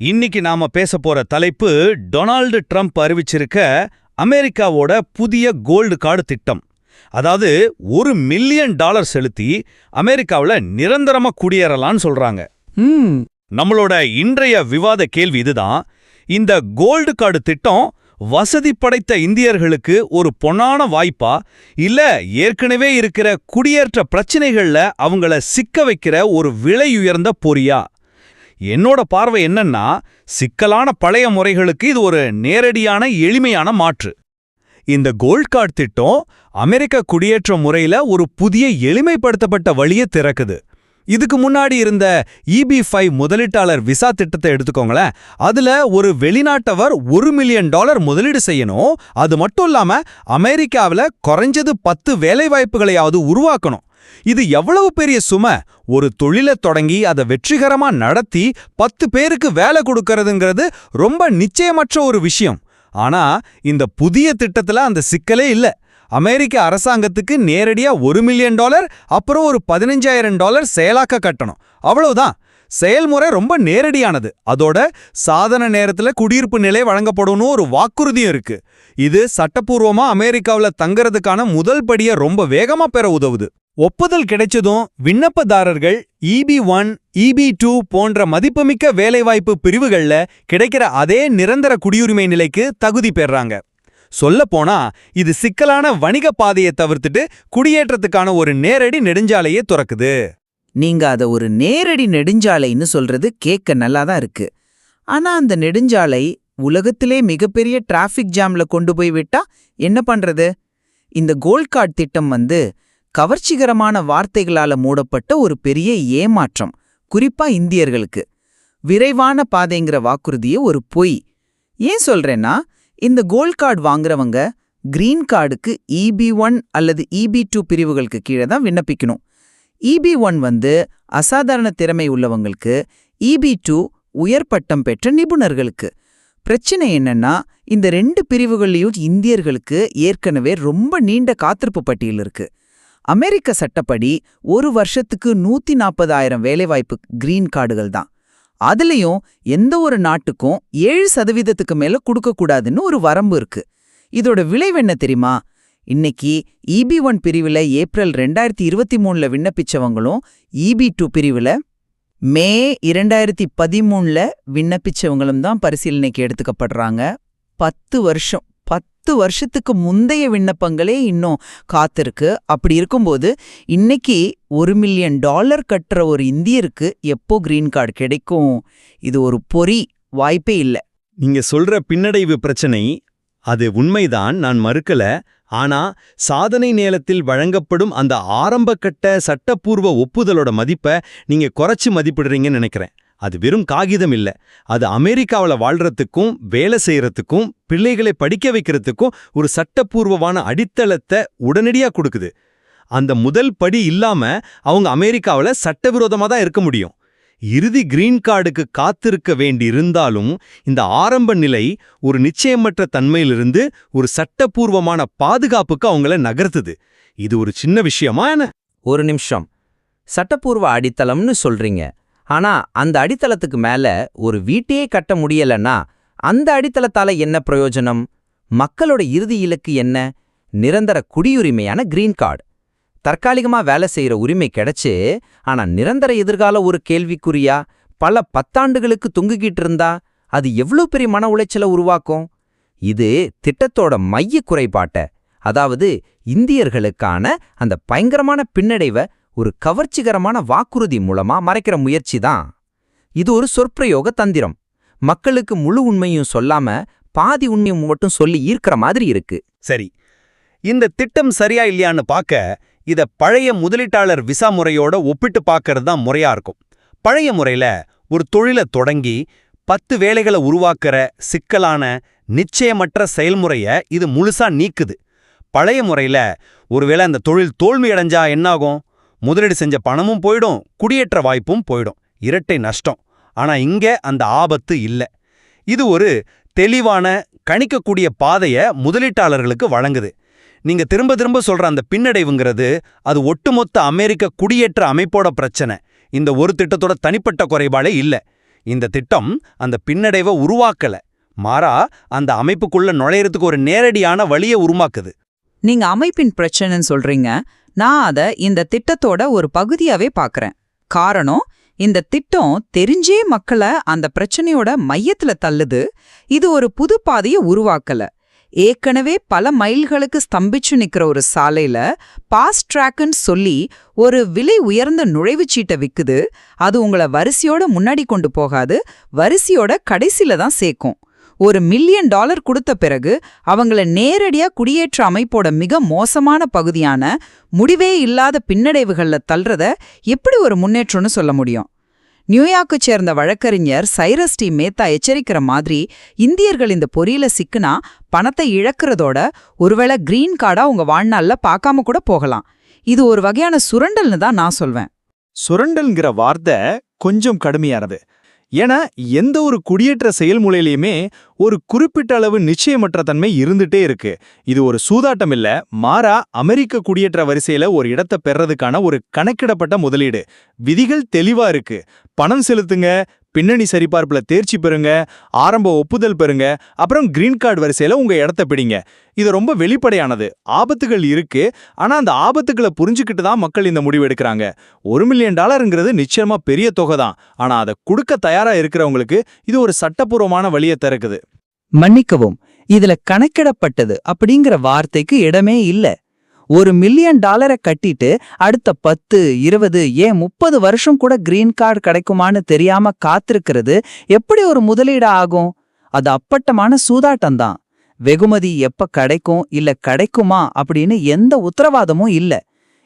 இன்னைக்கு நாம பேச போற தலைப்பு டொனால்டு ட்ரம்ப் அறிவிச்சிருக்க அமெரிக்காவோட புதிய கோல்டு கார்டு திட்டம். அதாவது ஒரு மில்லியன் டாலர் செலுத்தி அமெரிக்காவுல நிரந்தரமா குடியேறலாம்னு சொல்றாங்க. நம்மளோட இன்றைய விவாத கேள்வி இதுதான். இந்த கோல்டு கார்டு திட்டம் வசதி படைத்த இந்தியர்களுக்கு ஒரு பொன்னான வாய்ப்பா? இல்ல ஏற்கனவே இருக்கிற குடியேற்ற பிரச்சனைகள்ல அவங்கள சிக்க வைக்கிற ஒரு விலையுயர்ந்த பொறியா? என்னோட பார்வை என்னன்னா சிக்கலான பழைய முறைகளுக்கு இது ஒரு நேரடியான எளிமையான மாற்று. இந்த கோல்ட் கார்டு திட்டம் அமெரிக்க குடியேற்ற முறையில ஒரு புதிய எளிமைப்படுத்தப்பட்ட வழியை திறக்குது. இதுக்கு முன்னாடி இருந்த இபி ஃபைவ் முதலீட்டாளர் விசா திட்டத்தை எடுத்துக்கோங்களேன். அதுல ஒரு வெளிநாட்டவர் ஒரு மில்லியன் டாலர் முதலீடு செய்யணும். அது மட்டும் இல்லாம அமெரிக்காவுல குறைஞ்சது பத்து வேலைவாய்ப்புகளையாவது உருவாக்கணும். இது எவ்வளவு பெரிய சுமை? ஒரு தொழிலை தொடங்கி அதை வெற்றிகரமா நடத்தி பத்து பேருக்கு வேலை கொடுக்கறதுங்கிறது ரொம்ப நிச்சயமற்ற ஒரு விஷயம். ஆனா இந்த புதிய திட்டத்துல அந்த சிக்கலே இல்ல. அமெரிக்க அரசாங்கத்துக்கு நேரடியா ஒரு மில்லியன் டாலர் அப்புறம் ஒரு பதினஞ்சாயிரம் டாலர் செயலாக்க கட்டணும். அவ்வளவுதான். செயல்முறை ரொம்ப நேரடியானது. அதோட சாதன நேரத்துல குடியிருப்பு நிலை வழங்கப்படும்னு ஒரு வாக்குறுதியும் இருக்கு. இது சட்டப்பூர்வமா அமெரிக்காவுல தங்கறதுக்கான முதல் படியை ரொம்ப வேகமா பெற உதவுது. ஒப்புதல் கிடைச்சதும் விண்ணப்பதாரர்கள் இபி ஒன் இபி டூ போன்ற மதிப்புமிக்க வேலைவாய்ப்பு பிரிவுகள்ல கிடைக்கிற அதே நிரந்தர குடியுரிமை நிலைக்கு தகுதி பெறாங்க. சொல்லப் போனா இது சிக்கலான வணிக பாதையை தவிர்த்துட்டு குடியேற்றத்துக்கான ஒரு நேரடி நெடுஞ்சாலையே துறக்குது. நீங்க அத ஒரு நேரடி நெடுஞ்சாலைன்னு சொல்றது கேட்க நல்லா தான் இருக்கு. ஆனா அந்த நெடுஞ்சாலை உலகத்திலே மிகப்பெரிய டிராஃபிக் ஜாம்ல கொண்டு போய் விட்டா என்ன பண்றது? இந்த கோல்ட் கார்டு திட்டம் வந்து கவர்ச்சிகரமான வார்த்தைகளால மூடப்பட்ட ஒரு பெரிய ஏமாற்றம் குறிப்பா இந்தியர்களுக்கு. விரைவான பாதைங்கிற வாக்குறுதியே ஒரு பொய். ஏன் சொல்றேன்னா இந்த கோல்ட் கார்டு வாங்குறவங்க கிரீன் கார்டுக்கு இபி ஒன் அல்லது இபி டூ பிரிவுகளுக்கு கீழே தான் விண்ணப்பிக்கணும். இபி ஒன் வந்து அசாதாரண திறமை உள்ளவங்களுக்கு இபி டூ உயர் பட்டம் பெற்ற நிபுணர்களுக்கு. பிரச்சனை என்னன்னா இந்த ரெண்டு பிரிவுகள்லையும் இந்தியர்களுக்கு ஏற்கனவே ரொம்ப நீண்ட காத்திருப்பு பட்டியல் இருக்கு. அமெரிக்க சட்டப்படி ஒரு வருஷத்துக்கு நூத்தி நாற்பதாயிரம் வேலைவாய்ப்பு கிரீன் கார்டுகள் தான். அதுலயும் எந்த ஒரு நாட்டுக்கும் ஏழு சதவீதத்துக்கு மேல கொடுக்கக்கூடாதுன்னு ஒரு வரம்பு இருக்கு. இதோட விளைவு என்ன தெரியுமா? இன்னைக்கு இபி ஒன் பிரிவுல ஏப்ரல் ரெண்டாயிரத்தி இருபத்தி மூணுல விண்ணப்பிச்சவங்களும் இபி டூ பிரிவுல மே இரண்டாயிரத்தி பதிமூணுல விண்ணப்பிச்சவங்களும் தான் பரிசீலனைக்கு எடுத்துக்கப்படுறாங்க. பத்து வருஷம். பத்து வருஷத்துக்கு முந்தைய விண்ணப்பங்களே இன்னும் காத்திருக்கு. அப்படி இருக்கும்போது இன்னைக்கு ஒரு மில்லியன் டாலர் கட்டுற ஒரு இந்தியருக்கு எப்போ கிரீன் கார்டு கிடைக்கும்? இது ஒரு பொறி வாய்ப்பே இல்ல. நீங்க சொல்ற பின்னடைவு பிரச்சனை அது உண்மைதான் நான் மறுக்கல. ஆனா சாதனை நேரத்தில் வழங்கப்படும் அந்த ஆரம்பக்கட்ட சட்டப்பூர்வ ஒப்புதலோட மதிப்பை நீங்க குறைச்சு மதிப்பிடுறீங்கன்னு நினைக்கிறேன். அது வெறும் காகிதம் இல்ல. அது அமெரிக்காவுல வாழ்றதுக்கும் வேலை செய்யறதுக்கும் பிள்ளைகளை படிக்க வைக்கிறதுக்கும் ஒரு சட்டப்பூர்வமான அடித்தளத்தை உடனடியா கொடுக்குது. அந்த முதல் படி இல்லாம அவங்க அமெரிக்காவுல சட்டவிரோதமா தான் இருக்க முடியும். இறுதி கிரீன் கார்டுக்கு காத்திருக்க வேண்டியிருந்தாலும் இந்த ஆரம்ப நிலை ஒரு நிச்சயமற்ற தன்மையிலிருந்து ஒரு சட்டப்பூர்வமான பாதுகாப்புக்கு அவங்கள நகர்த்துது. இது ஒரு சின்ன விஷயமா என்ன? ஒரு நிமிஷம். சட்டப்பூர்வ அடித்தளம்னு சொல்றீங்க. ஆனா அந்த அடித்தளத்துக்கு மேல ஒரு வீட்டையே கட்ட முடியலன்னா அந்த அடித்தளத்தால என்ன பிரயோஜனம்? மக்களோட இறுதி இலக்கு என்ன? நிரந்தர குடியுரிமையான கிரீன் கார்டு. தற்காலிகமா வேலை செய்யற உரிமை கிடைச்சு ஆனா நிரந்தர எதிர்கால ஒரு கேள்விக்குறியா? பல பத்தாண்டுகளுக்கு தொங்குகிட்டு இருந்தா அது எவ்ளோ பெரிய மன உளைச்சலை உருவாக்கும்? இது திட்டத்தோட மைய குறைபாட்ட அதாவது இந்தியர்களுக்கான அந்த பயங்கரமான பின்னடைவை ஒரு கவர்ச்சிகரமான வாக்குறுதி மூலமா மறைக்கிற முயற்சி தான். இது ஒரு சொற்பிரயோக தந்திரம். மக்களுக்கு முழு உண்மையும் சொல்லாம பாதி உண்மையும் மட்டும் சொல்லி ஈர்க்கிற மாதிரி இருக்கு. சரி. இந்த திட்டம் சரியா இல்லையான்னு பார்க்க இத பழைய முதலீட்டாளர் விசா முறையோட ஒப்பிட்டு பார்க்கறது தான் முறையா இருக்கும். பழைய முறையில ஒரு தொழிலை தொடங்கி பத்து வேலைகளை உருவாக்குற சிக்கலான நிச்சயமற்ற செயல்முறைய இது முழுசா நீக்குது. பழைய முறையில ஒருவேளை அந்த தொழில் தோல்வி அடைஞ்சா என்னாகும்? முதலீடு செஞ்ச பணமும் போயிடும் குடியேற்ற வாய்ப்பும் போயிடும். இரட்டை நஷ்டம். ஆனா இங்க அந்த ஆபத்து இல்ல. இது ஒரு தெளிவான கணிக்கக்கூடிய பாதைய முதலீட்டாளர்களுக்கு வழங்குது. நீங்க திரும்ப திரும்ப சொல்ற அந்த பின்னடைவுங்கிறது அது ஒட்டுமொத்த அமெரிக்க குடியேற்ற அமைப்போட பிரச்சனை. இந்த ஒரு திட்டத்தோட தனிப்பட்ட குறைபாடே இல்ல. இந்த திட்டம் அந்த பின்னடைவை உருவாக்கல. மாறா அந்த அமைப்புக்குள்ள நுழையறதுக்கு ஒரு நேரடியான வழியை உருவாக்குது. நீங்க அமைப்பின் பிரச்சனைன்னு சொல்றீங்க. நான் அத இந்த திட்டத்தோட ஒரு பகுதியாவே பார்க்கறேன் காரணம் இந்த திட்டம் தெரிஞ்சே மக்களை அந்த பிரச்சனையோட மையத்துல தள்ளுது. இது ஒரு புது பாதையை உருவாக்கல. ஏற்கனவே பல மைல்களுக்கு ஸ்தம்பிச்சு நிக்கிற ஒரு சாலையில பாஸ்ட் ட்ராக்குன்னு சொல்லி ஒரு விலை உயர்ந்த நுழைவுச்சீட்டை விக்குது. அது உங்களை வரிசையோட முன்னாடி கொண்டு போகாது வரிசையோட கடைசில தான் சேர்க்கும். ஒரு மில்லியன் டாலர் கொடுத்த பிறகு அவங்கள நேரடியா குடியேற்ற அமைப்போட மிக மோசமான பகுதியான முடிவே இல்லாத பின்னடைவுகள்ல தள்ளுறத எப்படி ஒரு முன்னேற்றம்னு சொல்ல முடியும்? நியூயார்க்கு சேர்ந்த வழக்கறிஞர் சைரஸ் டி மேத்தா எச்சரிக்கிற மாதிரி இந்தியர்கள் இந்த பொறியில சிக்குனா பணத்தை இழக்கிறதோட ஒருவேளை கிரீன் கார்டா உங்க வாழ்நாளில் பார்க்காம கூட போகலாம். இது ஒரு வகையான சுரண்டல்னு தான் நான் சொல்வேன். சுரண்டல்ங்கிற வார்த்தை கொஞ்சம் கடுமையானது. ஏன்னா எந்த ஒரு குடியேற்ற செயல்முறையிலையுமே ஒரு குறிப்பிட்ட அளவு நிச்சயமற்ற தன்மை இருந்துட்டே இருக்கு. இது ஒரு சூதாட்டம் இல்ல. மாறா அமெரிக்க குடியேற்ற வரிசையில ஒரு இடத்தை பெறதுக்கான ஒரு கணக்கிடப்பட்ட முதலீடு. விதிகள் தெளிவா இருக்கு. பணம் செலுத்துங்க பின்னணி சரிபார்ப்புல தேர்ச்சி பெறுங்க ஆரம்ப ஒப்புதல் பெறுங்க அப்புறம் கிரீன் கார்டு வரிசையில உங்க இடத்த பிடிங்க. இது ரொம்ப வெளிப்படையானது. ஆபத்துகள் இருக்கு. ஆனா அந்த ஆபத்துகளை புரிஞ்சுக்கிட்டு தான் மக்கள் இந்த முடிவு எடுக்கிறாங்க. ஒரு மில்லியன் டாலருங்கிறது நிச்சயமா பெரிய தொகை தான். ஆனா அதை கொடுக்க தயாரா இருக்கிறவங்களுக்கு இது ஒரு சட்டப்பூர்வமான வழியை திறக்குது மன்னிக்கவும். இதுல கணக்கிடப்பட்டது அப்படிங்கிற வார்த்தைக்கு இடமே இல்ல. ஒரு மில்லியன் டாலரை கட்டிட்டு அடுத்த பத்து இருபது ஏன் முப்பது வருஷம் கூட கிரீன் கார்டு கிடைக்குமான்னு தெரியாம காத்திருக்கிறது எப்படி ஒரு முதலீடு ஆகும்? அது அப்பட்டமான சூதாட்டம்தான். வெகுமதி எப்ப கிடைக்கும் இல்ல கிடைக்குமா அப்படின்னு எந்த உத்தரவாதமும் இல்ல.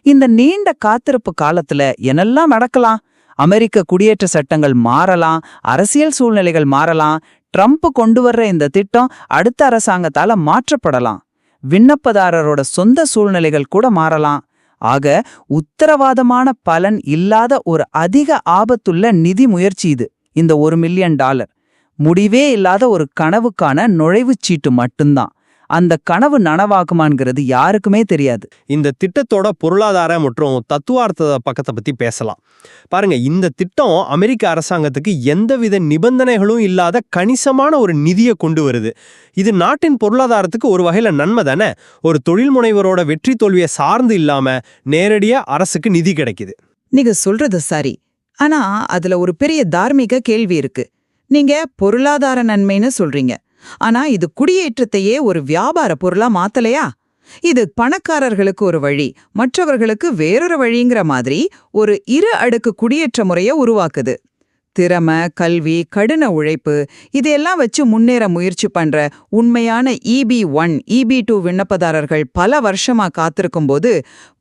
இந்த நீண்ட காத்திருப்பு காலத்துல என்னெல்லாம் நடக்கலாம்? அமெரிக்க குடியேற்ற சட்டங்கள் மாறலாம் அரசியல் சூழ்நிலைகள் மாறலாம் ட்ரம்ப் கொண்டு வர்ற இந்த திட்டம் அடுத்த அரசாங்கத்தால மாற்றப்படலாம். விண்ணப்பதாரரோட சொந்த சூழ்நிலைகள் கூட மாறலாம். ஆக உத்தரவாதமான பலன் இல்லாத ஒரு அதிக ஆபத்துள்ள நிதி முயற்சி இது இந்த ஒரு மில்லியன் டாலர். முடிவே இல்லாத ஒரு கனவுக்கான நுழைவுச் சீட்டு மட்டும்தான். அந்த கனவு நனவாகுமான்கிறது யாருக்குமே தெரியாது. இந்த திட்டத்தோட பொருளாதார மற்றும் தத்துவார்த்த பக்கத்தை பத்தி பேசலாம். பாருங்க இந்த திட்டம் அமெரிக்க அரசாங்கத்துக்கு எந்தவித நிபந்தனைகளும் இல்லாத கணிசமான ஒரு நிதியை கொண்டு வருது. இது நாட்டின் பொருளாதாரத்துக்கு ஒரு வகையில நன்மை தானே? ஒரு தொழில் முனைவரோட வெற்றி தோல்வியை சார்ந்து இல்லாம நேரடியா அரசுக்கு நிதி கிடைக்குது. நீங்க சொல்றது சரி. ஆனா அதுல ஒரு பெரிய தார்மீக கேள்வி இருக்கு. நீங்க பொருளாதார நன்மைன்னு சொல்றீங்க. ஆனா இது குடியேற்றத்தையே ஒரு வியாபார பொருளா மாத்தலையா? இது பணக்காரர்களுக்கு ஒரு வழி மற்றவர்களுக்கு வேறொரு வழிங்கிற மாதிரி ஒரு இரு அடுக்கு குடியேற்ற முறைய உருவாக்குது. திறமை கல்வி கடின உழைப்பு இதையெல்லாம் வச்சு முன்னேற முயற்சி பண்ற உண்மையான இபி ஒன் இபி டூ விண்ணப்பதாரர்கள் பல வருஷமா காத்திருக்கும் போது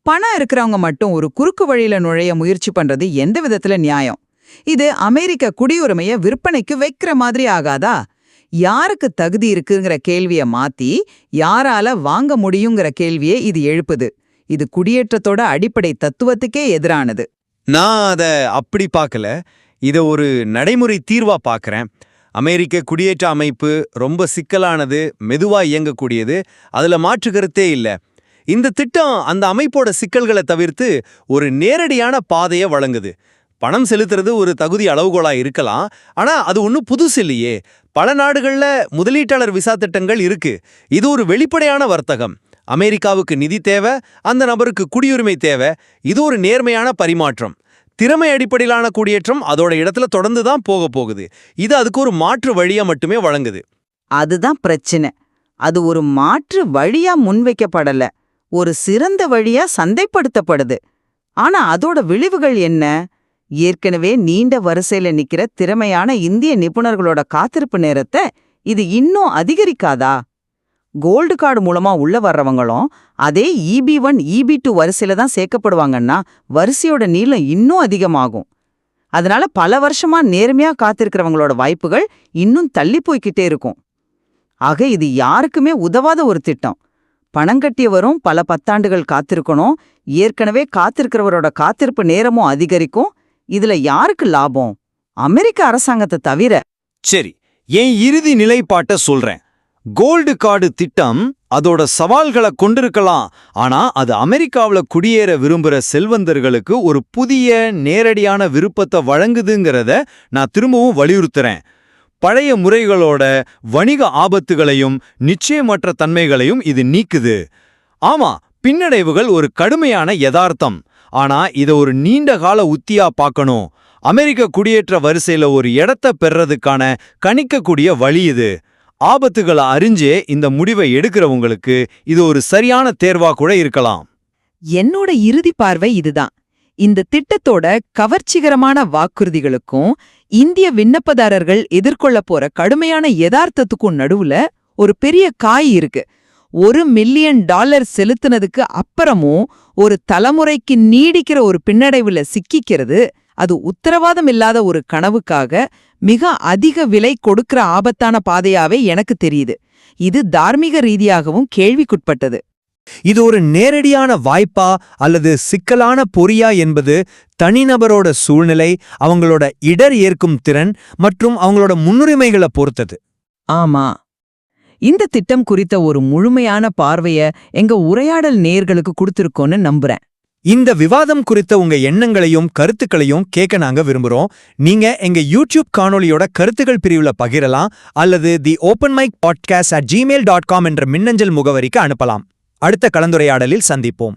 பணம் இருக்கிறவங்க மட்டும் ஒரு குறுக்கு வழியில நுழைய முயற்சி பண்றது எந்த விதத்துல நியாயம்? இது அமெரிக்க குடியுரிமைய விற்பனைக்கு வைக்கிற மாதிரி ஆகாதா? யாருக்கு தகுதி இருக்குங்கிற கேள்விய மாத்தி யாரால வாங்க முடியுங்கிற கேள்வியை இது எழுப்புது. இது குடியேற்றத்தோட அடிப்படை தத்துவத்துக்கே எதிரானது. நான் அத அப்படி பார்க்கல. இத ஒரு நடைமுறை தீர்வா பார்க்கறேன். அமெரிக்க குடியேற்ற அமைப்பு ரொம்ப சிக்கலானது மெதுவா இயங்கக்கூடியது அதுல மாற்று கருத்தே இல்ல. இந்த திட்டம் அந்த அமைப்போட சிக்கல்களை தவிர்த்து ஒரு நேரடியான பாதையை வழங்குது. பணம் செலுத்துறது ஒரு தகுதி அளவுகோலா இருக்கலாம். ஆனா அது ஒன்றும் புதுசு இல்லையே. பல நாடுகள்ல முதலீட்டாளர் விசா திட்டங்கள் இருக்கு. இது ஒரு வெளிப்படையான வர்த்தகம். அமெரிக்காவுக்கு நிதி தேவை அந்த நபருக்கு குடியுரிமை தேவை. இது ஒரு நேர்மையான பரிமாற்றம். திறமை அடிப்படையிலான குடியேற்றம் அதோட இடத்துல தொடர்ந்து தான் போக போகுது. இது அதுக்கு ஒரு மாற்று வழியா மட்டுமே வழங்குது. அதுதான் பிரச்சனை. அது ஒரு மாற்று வழியா முன்வைக்கப்படல. ஒரு சிறந்த வழியா சந்தைப்படுத்தப்படுது. ஆனா அதோட விளைவுகள் என்ன? ஏற்கனவே நீண்ட வரிசையில நிக்கிற திறமையான இந்திய நிபுணர்களோட காத்திருப்பு நேரத்தை இது இன்னும் அதிகரிக்காதா? கோல்டு கார்டு மூலமா உள்ள வர்றவங்களும் அதே இபி ஒன் இபி டூ வரிசையில தான் சேர்க்கப்படுவாங்கன்னா வரிசையோட நீளம் இன்னும் அதிகமாகும். அதனால பல வருஷமா நேர்மையா காத்திருக்கிறவங்களோட வாய்ப்புகள் இன்னும் தள்ளி போய்க்கிட்டே இருக்கும். ஆக இது யாருக்குமே உதவாத ஒரு திட்டம். பணம் கட்டியவரும் பல பத்தாண்டுகள் காத்திருக்கணும். ஏற்கனவே காத்திருக்கிறவரோட காத்திருப்பு நேரமும் அதிகரிக்கும். இதுல யாருக்கு லாபம்? அமெரிக்க அரசாங்கத்தை தவிர. சரி என் இறுதி நிலைப்பாட்ட சொல்றேன். கோல்டு கார்டு திட்டம் அதோட சவால்களை கொண்டிருக்கலாம். ஆனா அது அமெரிக்காவுல குடியேற விரும்புற செல்வந்தர்களுக்கு ஒரு புதிய நேரடியான விருப்பத்தை வழங்குதுங்கிறத நான் திரும்பவும் வலியுறுத்துறேன். பழைய முறைகளோட வணிக ஆபத்துகளையும் நிச்சயமற்ற தன்மைகளையும் இது நீக்குது. ஆமா பின்னடைவுகள் ஒரு கடுமையான யதார்த்தம். ஆனா இத ஒரு நீண்ட கால உத்தியா பார்க்கணும் அமெரிக்க குடியேற்ற வரிசையில ஒரு இடத்த பெறதுக்கான கணிக்கக்கூடிய வழி இது. ஆபத்துகளை அறிஞ்சே இந்த முடிவை எடுக்கிறவங்களுக்கு இது ஒரு சரியான தேர்வா கூட இருக்கலாம். என்னோட இறுதி பார்வை இதுதான். இந்த திட்டத்தோட கவர்ச்சிகரமான வாக்குறுதிகளுக்கும் இந்திய விண்ணப்பதாரர்கள் எதிர்கொள்ள போற கடுமையான யதார்த்தத்துக்கும் நடுவுல ஒரு பெரிய காய் இருக்கு. ஒரு மில்லியன் டாலர் செலுத்துனதுக்கு அப்புறமும் ஒரு தலைமுறைக்கு நீடிக்கிற ஒரு பின்னடைவுல சிக்கிக்கிறது. அது உத்தரவாதம் இல்லாத ஒரு கனவுக்காக மிக அதிக விலை கொடுக்கிற ஆபத்தான பாதையாவே எனக்கு தெரியுது. இது தார்மீக ரீதியாகவும் கேள்விக்குட்பட்டது. இது ஒரு நேரடியான வாய்ப்பா அல்லது சிக்கலான பொறியா என்பது தனிநபரோட சூழ்நிலை அவங்களோட இடர் ஏற்கும் திறன் மற்றும் அவங்களோட முன்னுரிமைகளை பொறுத்தது. ஆமா. இந்த திட்டம் குறித்த ஒரு முழுமையான பார்வைய எங்க உரையாடல் நேயர்களுக்கு கொடுத்திருக்கோன்னு நம்புறேன். இந்த விவாதம் குறித்த உங்க எண்ணங்களையும் கருத்துக்களையும் கேட்க நாங்க விரும்புறோம். நீங்க எங்க யூடியூப் காணொளியோட கருத்துக்கள் பிரிவுல பகிரலாம் அல்லது the open mic podcast at Gmail dot com என்ற மின்னஞ்சல் முகவரிக்கு அனுப்பலாம். அடுத்த கலந்துரையாடலில் சந்திப்போம்.